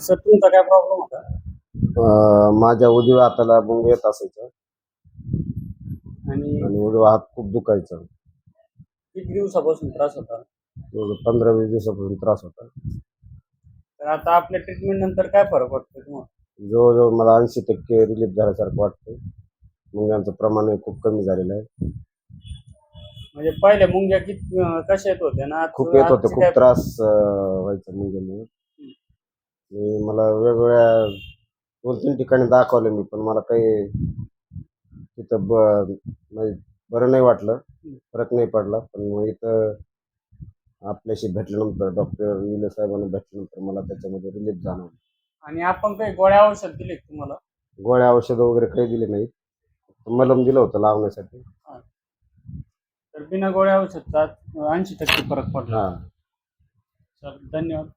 Sir तुमचा काय problem होता? अं, माझ्या उजव्या हाताला मुंग येत असायचं. आणि आणि उजवा हात खूप दुखायचा. किती दिवसापासून त्रास होता? पंधरा वीस दिवसापासून त्रास होता. तर आता आपल्या ट्रीटमेंट नंतर काय फरक वाटतो तुम्हाला? जवळजवळ मला ऐंशी टक्के रिलीफ झाल्यासारखं वाटतं मुंग्यांचं प्रमाण हे खूप कमी झालेलं आहे. म्हणजे पहिले मुंग्या किती अं, कशा येत होत्या ना? खूप येत होते खूप त्रास अं, व्हायचा मुंग्यांमुळे. मला वेगवेगळ्या दोन तीन ठिकाणी दाखवले मी पण मला काही तिथं ब म्हणजे बरं नाही वाटलं फरक नाही पडला. पण मग इथं आपल्याशी भेटल्यानंतर डॉक्टर इले साहेबांना भेटल्यानंतर मला त्याच्यामध्ये रिलीफ जाणवलं. आणि आपण काही गोळ्या औषध दिले का तुम्हाला? गोळ्या औषधं वगैरे काही दिली नाहीत मलम दिलं होतं लावण्यासाठी. तर बिना गोळ्या औषधचा ऐंशी टक्के फरक पडला. हां. तर धन्यवाद.